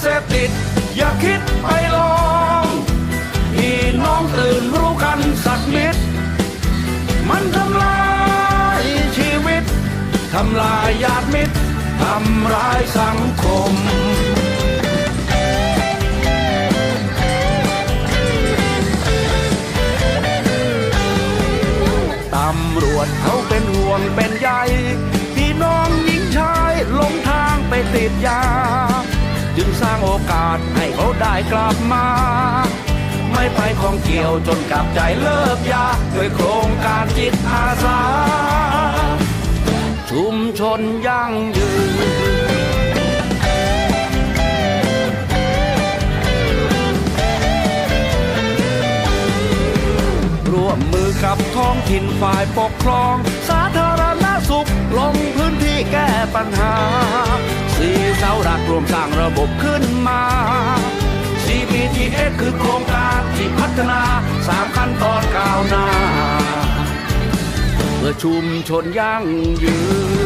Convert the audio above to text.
เสพติด อย่าคิดไปลองพี่น้องตื่นรู้กันสักนิด มันทำลายชีวิต ทำลายญาติมิตร ทำร้ายสังคมตำรวจเขาเป็นห่วงเป็นใยพี่น้องหญิงชายหลงทางไปติดยา จึงสร้างโอกาสให้เขาได้กลับมา ไม่ไปของเกี่ยวจนกลับใจเลิกยาด้วยโครงการจิตอาสา ชุมชนยั่งยืนร่วมมือกับท้องถิ่นฝ่ายปกครอง สาธารณสุขลงพื้นที่แก้ปัญหา ระบบขึ้นมา CPTS คือโครงการที่พัฒนาสามขั้นตอนก้าวหน้า เพื่อชุมชนยั่งยืน